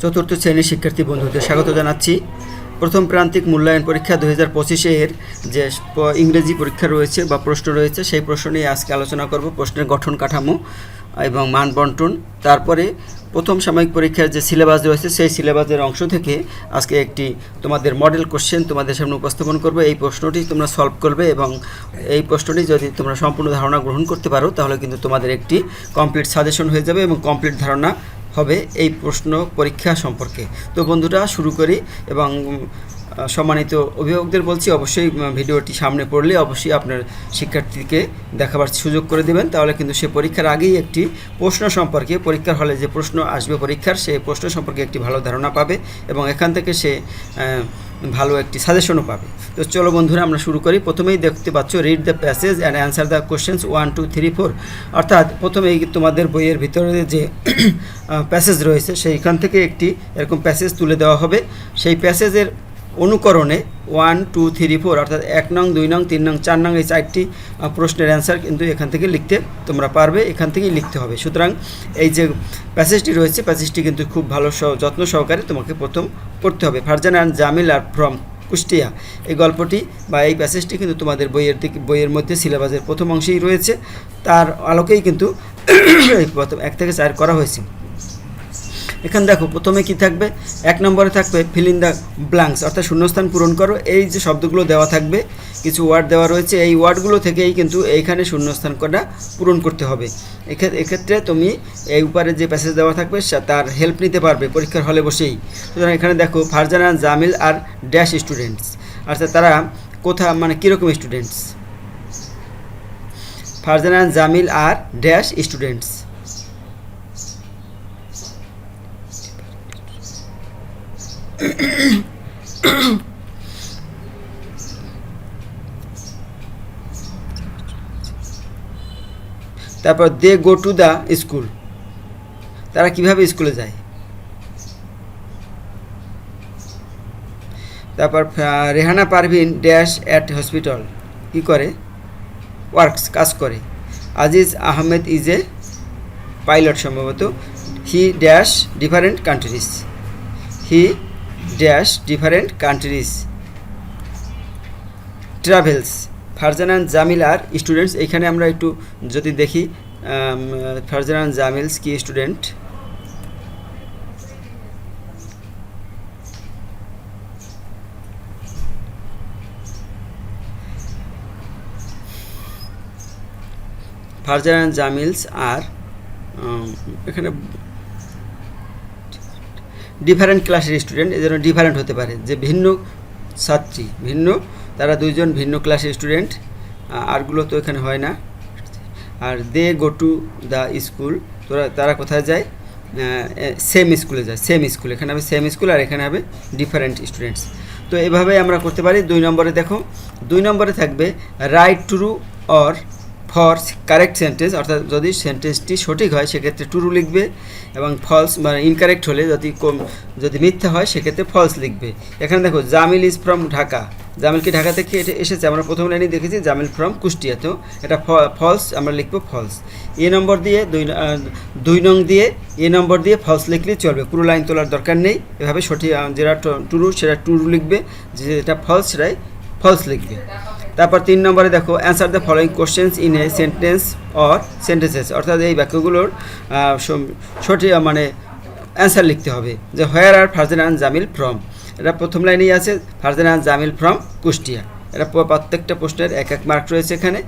চতুর্থ শ্রেণির শিক্ষার্থী বন্ধুদের স্বাগত জানাচ্ছি। প্রথম প্রান্তিক মূল্যায়ন পরীক্ষা দু হাজার পঁচিশের যে ইংরেজি পরীক্ষা রয়েছে বা প্রশ্ন রয়েছে, সেই প্রশ্ন নিয়ে আজকে আলোচনা করব। প্রশ্নের গঠন কাঠামো এবং মান বন্টন। তারপরে প্রথম সাময়িক পরীক্ষার যে সিলেবাস রয়েছে, সেই সিলেবাসের অংশ থেকে আজকে একটি তোমাদের মডেল কোশ্চেন তোমাদের সামনে উপস্থাপন করবে। এই প্রশ্নটি তোমরা সলভ করবে এবং এই প্রশ্নটি যদি তোমরা সম্পূর্ণ ধারণা গ্রহণ করতে পারো, তাহলে কিন্তু তোমাদের একটি কমপ্লিট সাজেশন হয়ে যাবে এবং কমপ্লিট ধারণা হবে এই প্রশ্ন পরীক্ষা সম্পর্কে। তো বন্ধুরা, শুরু করি এবং সম্মানিত অভিভাবকদের বলছি, অবশ্যই ভিডিওটি সামনে পড়লে অবশ্যই আপনার শিক্ষার্থীকে দেখাবার সুযোগ করে দেবেন। তাহলে কিন্তু সে পরীক্ষার আগেই একটি প্রশ্ন সম্পর্কে, পরীক্ষার হলে যে প্রশ্ন আসবে পরীক্ষার সেই প্রশ্ন সম্পর্কে একটি ভালো ধারণা পাবে এবং এখান থেকে সে ভালো একটি সাজেশনও পাবে। তো চলো বন্ধুরা, আমরা শুরু করি। প্রথমেই দেখতে পাচ্ছ read the passage and answer the questions one two three four অর্থাৎ প্রথমেই তোমাদের বইয়ের ভিতরে যে প্যাসেজ রয়েছে, সেইখান থেকে একটি এরকম প্যাসেজ তুলে দেওয়া হবে। সেই প্যাসেজের অনুকরণে ওয়ান টু থ্রি ফোর অর্থাৎ এক নং, দুই নং, তিন নং, চার নং এই চারটি প্রশ্নের অ্যান্সার কিন্তু এখান থেকে লিখতে তোমরা পারবে, এখান থেকেই লিখতে হবে। সুতরাং এই যে প্যাসেজটি রয়েছে প্যাসেজটি কিন্তু খুব ভালো যত্ন সহকারে তোমাকে প্রথম পড়তে হবে। Farzan and Jamil are from Kushtia. এই গল্পটি বা এই প্যাসেজটি কিন্তু তোমাদের বইয়ের দিকে, বইয়ের মধ্যে সিলেবাসের প্রথম অংশেই রয়েছে। তার আলোকেই কিন্তু প্রথম এক থেকে চার করা হয়েছে। এখানে দেখো, প্রথমে কি থাকবে? এক নম্বরে থাকবে ফিল ইন দ্য ব্ল্যাঙ্কস অর্থাৎ শূন্যস্থান পূরণ করো। এই যে শব্দগুলো দেওয়া থাকবে, কিছু ওয়ার্ড দেওয়া রয়েছে, এই ওয়ার্ডগুলো থেকেই কিন্তু এইখানে শূন্যস্থান করা পূরণ করতে হবে। এক্ষে- এক্ষেত্রে তুমি এই উপরে যে প্যাসেজ দেওয়া থাকবে তার হেল্প নিতে পারবে পরীক্ষার হলে বসেই। সুতরাং এখানে দেখো, ফারজানা, জামিল আর ড্যাশ স্টুডেন্টস অর্থাৎ তারা কোথা মানে কীরকম স্টুডেন্টস ফারজানা, জামিল আর ড্যাশ স্টুডেন্টস তারপর they go to the school তারা কীভাবে স্কুলে যায়? তারপর Rehana Parvin dash at hospital কি করে? ওয়ার্কস কাজ করে। Aziz Ahmed is a pilot সম্ভবত। He dash different countries he dash different countries. Travels Farzan and Jamil R students, এখানে আমরা একটু যদি দেখি ফারজান অ্যান্ড জামিলস কি স্টুডেন্ট? ফারজান অ্যান্ড জামিলস আর এখানে ডিফারেন্ট ক্লাসের স্টুডেন্ট এজন্য ডিফারেন্ট হতে পারে। যে ভিন্ন ছাত্রী, ভিন্ন, তারা দুইজন ভিন্ন ক্লাসের স্টুডেন্ট আরগুলো তো এখানে হয় না। আর they go to the school তোরা, তারা কোথায় যায়? সেম স্কুলে যায় সেম স্কুল এখানে হবে সেম স্কুল আর এখানে হবে ডিফারেন্ট স্টুডেন্টস তো এভাবে আমরা করতে পারি। দুই নম্বরে দেখো, দুই নম্বরে থাকবে write true or for correct sentence অর্থাৎ যদি সেন্টেন্সটি সঠিক হয়, সেক্ষেত্রে ট্রু লিখবে এবং ফলস মানে ইনকারেক্ট হলে যদি কম, যদি মিথ্যা হয়, সেক্ষেত্রে ফলস লিখবে। এখানে দেখো জামিল ইজ ফ্রম ঢাকা জামিল কি ঢাকা থেকে এটা এসেছে? আমরা প্রথম লাইনে দেখেছি জামিল ফ্রম কুষ্টিয়া তো এটা ফলস আমরা লিখব ফলস এ নম্বর দিয়ে দুই দুই নং দিয়ে এ নম্বর দিয়ে ফলস লিখলেই চলবে। পুরো লাইন তোলার দরকার নেই। এভাবে সঠিক যেটা ট্রু সেটা ট্রু লিখবে। যেটা ফলস সেটাই ফলস লিখবে। তারপর তিন নম্বরে দেখো answer the following questions in a sentence or sentences অর্থাৎ এই বাক্যগুলোর সঠিক মানে অ্যান্সার লিখতে হবে যে where are Farzan Jamil from এটা প্রথম লাইনেই আছে ফারজান জামিল ফ্রম কুষ্টিয়া। এটা প্রত্যেকটা প্রশ্নের এক এক মার্ক রয়েছে এখানে।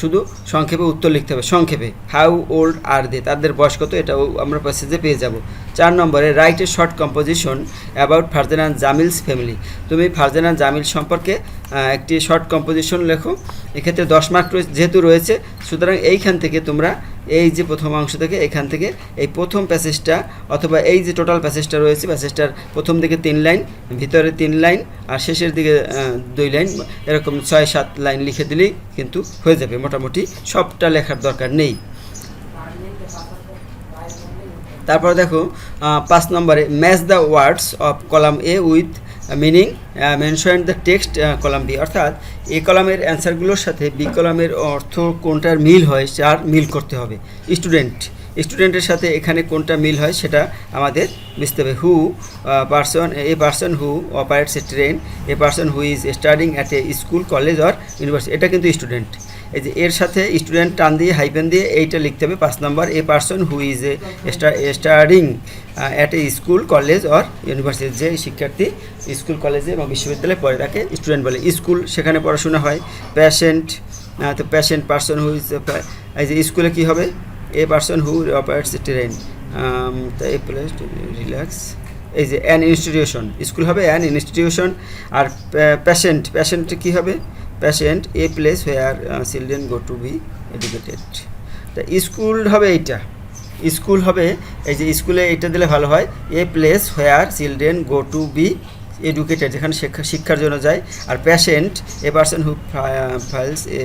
শুধু সংক্ষেপে উত্তর লিখতে হবে। সংক্ষেপে হাউ ওল্ড আর দে তাদের বয়স কত? এটাও আমরা প্যাসেজে পেয়ে যাব। চার নম্বরে write a short composition about Farzan Jamil's family তুমি ফারজান জামিল সম্পর্কে একটি শর্ট কম্পোজিশন লেখো। এক্ষেত্রে দশ মার্ক যেহেতু রয়েছে, সুতরাং এইখান থেকে তোমরা এই যে প্রথম অংশ থেকে, এখান থেকে এই প্রথম প্যাসেজটা অথবা এই যে টোটাল প্যাসেজটা রয়েছে প্যাসেজটার প্রথম দিকে তিন লাইন, ভিতরে তিন লাইন আর শেষের দিকে দুই লাইন, এরকম ছয় সাত লাইন লিখে দিলেই কিন্তু হয়ে যাবে। মোটামুটি সবটা লেখার দরকার নেই। তারপর দেখো পাঁচ নম্বরে match the words of column A with meaning mention the text column B অর্থাৎ এ কলামের অ্যান্সারগুলোর সাথে বি কলামের অর্থ কোনটার মিল হয় তার মিল করতে হবে। স্টুডেন্ট স্টুডেন্টের সাথে এখানে কোনটা মিল হয়, সেটা আমাদের বুঝতে হবে। Who person a person who operates a train a person who is studying at a school college or university এটা কিন্তু স্টুডেন্ট এই যে এর সাথে স্টুডেন্ট টান দিয়ে হাইপেন দিয়ে এইটা লিখতে হবে, পাঁচ নম্বর a person who is a studying at a school college or university যে শিক্ষার্থী স্কুল কলেজে এবং বিশ্ববিদ্যালয়ে পড়ে তাকে স্টুডেন্ট বলে। স্কুল সেখানে পড়াশোনা হয় প্যাশেন্ট তো প্যাশেন্ট পার্সন হু ইজ এই যে স্কুলে কী হবে? A person who operates train a place relax এই যে অ্যান ইনস্টিটিউশন স্কুল হবে অ্যান ইনস্টিটিউশন আর প্যাশেন্ট প্যাশেন্ট কী হবে? Patient a place where children go to be educated তা স্কুল হবে এইটা। স্কুল হবে, এই যে স্কুলে এইটা দিলে ভালো হয়। A place where children go to be educated যেখানে শিক্ষা, শিক্ষার জন্য যায়। আর patient a person who files a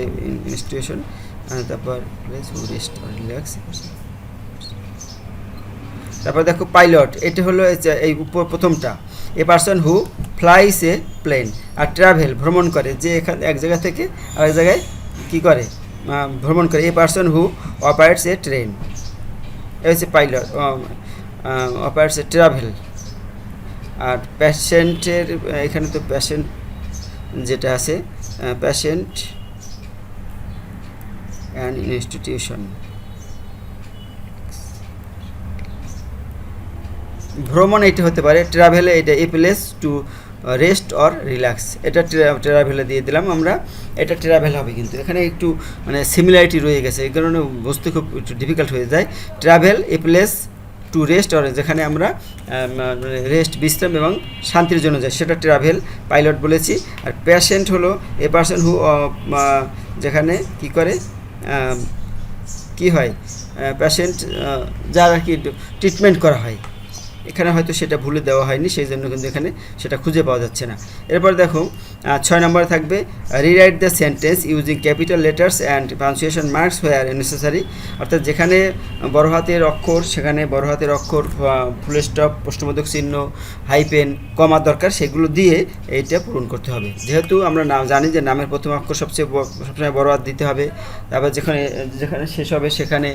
institution তারপর প্লেস হু রেস্ট রিল্যাক্স তারপর দেখো পাইলট এটা হলো এই প্রথমটা। A person who flies a plane R travel, ভ্রমণ করে। যে এখান, এক জায়গা থেকে আরেক জায়গায় কি করে? ভ্রমণ করে। A person who operates a train এ হচ্ছে পাইলট অপারেটস এ ট্রাভেল আর প্যাশেন্টের এখানে তো প্যাশেন্ট যেটা আছে প্যাশেন্ট অ্যান্ড ইনস্টিটিউশন ভ্রমণ এটা হতে পারে। ট্রাভেলে এটা a place to rest or relax এটা ট্রাভেলে দিয়ে দিলাম আমরা। এটা ট্রাভেল হবে কিন্তু। এখানে একটু মানে সিমিলারিটি রয়ে গেছে। এই কারণে বুঝতে খুব একটু ডিফিকাল্ট হয়ে যায়। Travel a place to rest or যেখানে আমরা রেস্ট বিশ্রাম এবং শান্তির জন্য যাই, সেটা ট্রাভেল পাইলট বলেছি। আর প্যাশেন্ট হলো এ পার্সন হু যেখানে কি করে কি হয় প্যাশেন্ট যার আর কি ট্রিটমেন্ট করা হয়। এখানে হয়তো সেটা ভুলে দেওয়া হয়নি, সেই জন্য কিন্তু এখানে সেটা খুঁজে পাওয়া যাচ্ছে না। এরপর দেখো ছয় নম্বরে থাকবে rewrite the sentence using capital letters and punctuation marks where necessary অর্থাৎ যেখানে বড় হাতের অক্ষর, সেখানে বড় হাতের অক্ষর ফুল স্টপ প্রশ্নবোধক চিহ্ন হাইপেন কমা দরকার, সেগুলো দিয়ে এইটা পূরণ করতে হবে। যেহেতু আমরা নাম জানি যে নামের প্রথম অক্ষর সবচেয়ে সবসময় বড় হাত দিতে হবে, তারপর যেখানে যেখানে শেষ হবে সেখানে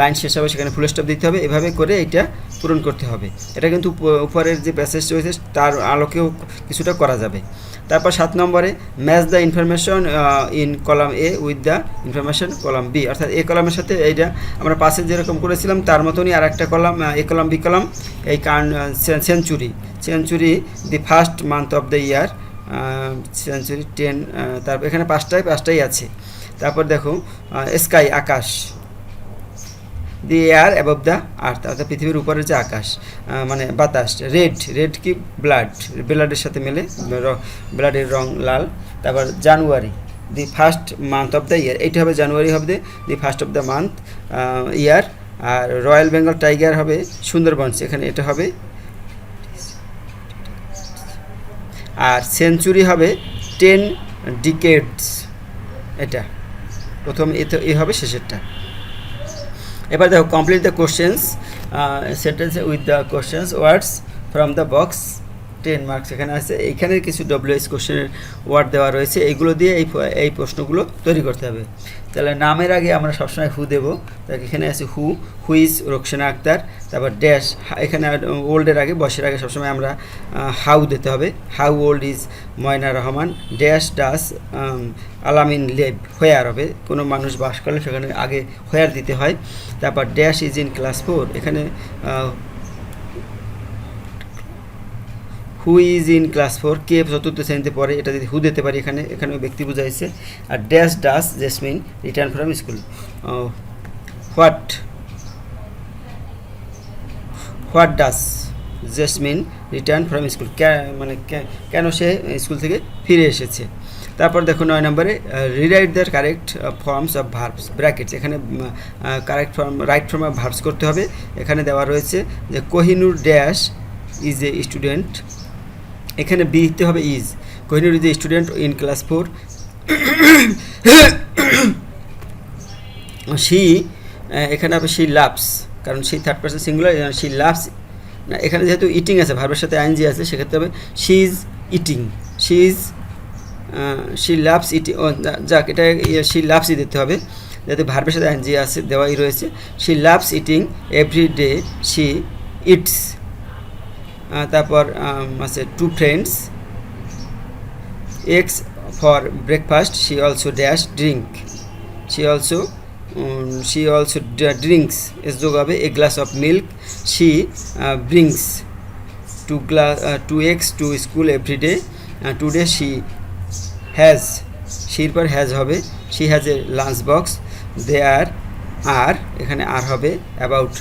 লাইন শেষ হবে, সেখানে ফুল স্টপ দিতে হবে, এভাবে করে এইটা পূরণ করতে হবে। এটা কিন্তু উপ- উপরের যে প্যাসেজ রয়েছে, তার আলোকেও কিছুটা করা যাবে। তারপর সাত নম্বরে match the information in column A with the information column B অর্থাৎ এ কলামের সাথে এইটা আমরা পাশে যেরকম করেছিলাম, তার মতনই আর একটা column A column B column এই কান century century the first month of the year century ten তারপর এখানে পাঁচটায়, পাঁচটাই আছে। তারপর দেখো sky Akash. The air above the earth অর্থাৎ পৃথিবীর উপরে যে আকাশ মানে বাতাস রেড রেড কি ব্লাড ব্লাডের সাথে মেলে ব্লাডের রং লাল। তারপর January the first month of the year এইটা হবে জানুয়ারি হবে the first of the month year R royal Bengal tiger হবে সুন্দরবন এখানে এটা হবে। আর সেঞ্চুরি হবে টেন ডিকেডস এটা। প্রথম এ হবে শেষেরটা। এবার দেখো complete the questions sentence with the questions words from the box ten marks এখানে আছে। এইখানে কিছু ডব্লিউএস কোশ্চেনের ওয়ার্ড দেওয়া রয়েছে। এইগুলো দিয়ে এই এই প্রশ্নগুলো তৈরি করতে হবে। তাহলে নামের আগে আমরা সবসময় হু দেবো। তাহলে এখানে আছে হু হুইজ রোকসানা আক্তার। তারপর ড্যাশ এখানে ওল্ডের আগে, বয়সের আগে সবসময় আমরা হাউ দিতে হবে। How old is Moyna Rahman? Dash does Alamin leave where হবে। কোনো মানুষ বাস করলে সেখানে আগে হোয়ার দিতে হয়। তারপর dash is in class four এখানে who is in class four কে চতুর্থ শ্রেণীতে পড়ে, এটা যদি হু দিতে পারি এখানে এখানে ব্যক্তি বোঝাইছে। আর dash does Jasmine return from school what what does Jasmine return from school মানে কেন সে স্কুল থেকে ফিরে এসেছে? তারপর দেখো নয় নম্বরে rewrite the correct forms of verbs brackets এখানে correct form right form of verbs করতে হবে। এখানে দেওয়া রয়েছে যে Kohinoor dash is a student এখানে বি দিতে হবে is Kohinoor is a student in class four she এখানে হবে সি লাভস কারণ সেই third person singular she loves না, এখানে যেহেতু ইটিং আছে ভার্বের সাথে আইনজি আছে, সেক্ষেত্রে হবে she is eating she is she loves eating যাক, এটা শি লাভসই দিতে হবে, যাতে ভার্বের সাথে আইনজি আছে, দেওয়াই রয়েছে। She loves eating every day she eats তারপর আছে two friends eggs for breakfast she also dash drink she also she also drinks S যোগ হবে a glass of milk she brings two glass two eggs to school everyday today she has শির পর has হবে she has a lunch box there are এখানে are হবে about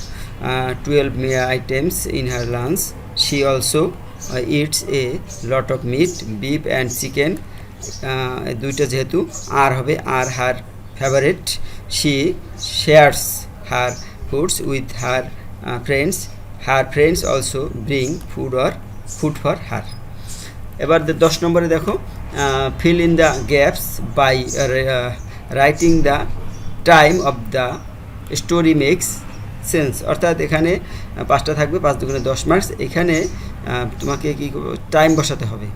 twelve items in her lunch she also eats a lot of meat beef and chicken দুইটা যেহেতু are হবে, আর her favourite she shares her foods with her friends her friends also bring food or food for her এবার দশ নম্বরে দেখো fill in the gaps by writing the time of the story makes sense অর্থাৎ এখানে পাঁচটা থাকবে, পাঁচ দুগুণে দশ মার্কস এখানে তোমাকে কি টাইম বসাতে হবে।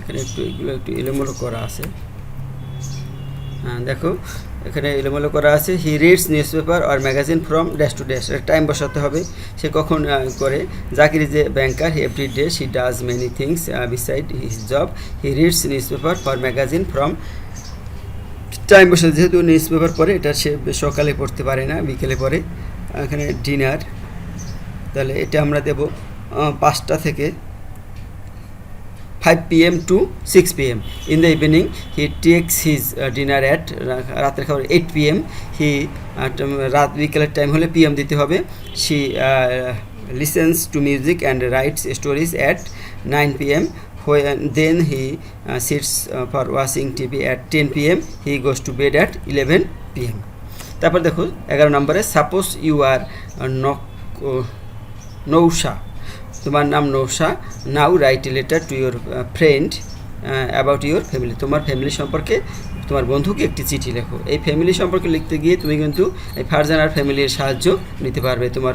এখানে একটু, এগুলো একটু এলোমেলো করা আছে। হ্যাঁ দেখো, এখানে এলোমেলো করা আছে। He reads newspaper R magazine from dash to dash time বসাতে হবে। সে কখন করে? Zakir is a banker every day she does many things beside his job he reads newspaper for magazine from time বসে যেহেতু news paper পড়ে, এটা সে সকালে পড়তে পারে না, বিকেলে পড়ে। এখানে ডিনার। তাহলে এটা আমরা দেব পাঁচটা থেকে five P M to six P M in the evening he takes his dinner at রাতের খাবার এইট পি এম হি রাত, বিকেলের টাইম হলে পি এম দিতে হবে। She listens to music and writes stories at nine P M then he sits for washing TV at ten P M he goes to bed at eleven P M তারপর দেখো, এগারো নম্বরে suppose you আর নৌসা তোমার নাম Nausha now write letter to your friend about your family তোমার family সম্পর্কে তোমার বন্ধুকে একটি চিঠি লেখো। এই ফ্যামিলি সম্পর্কে লিখতে গিয়ে তুমি কিন্তু এই ফারজানার ফ্যামিলির সাহায্য নিতে পারবে। তোমার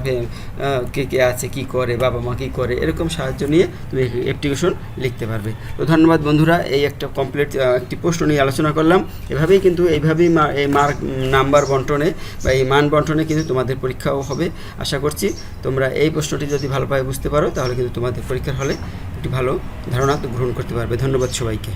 কে কে আছে, কি করে, বাবা মা কী করে, এরকম সাহায্য নিয়ে তুমি অ্যাপ্লিকেশন লিখতে পারবে। তো ধন্যবাদ বন্ধুরা, এই একটা কমপ্লিট একটি প্রশ্ন নিয়ে আলোচনা করলাম। এভাবেই কিন্তু এইভাবেই এই মার্ক নাম্বার বন্টনে বা এই মান বন্টনে কিন্তু তোমাদের পরীক্ষাও হবে। আশা করছি তোমরা এই প্রশ্নটি যদি ভালোভাবে বুঝতে পারো, তাহলে কিন্তু তোমাদের পরীক্ষার হলে একটি ভালো ধারণা গ্রহণ করতে পারবে। ধন্যবাদ সবাইকে।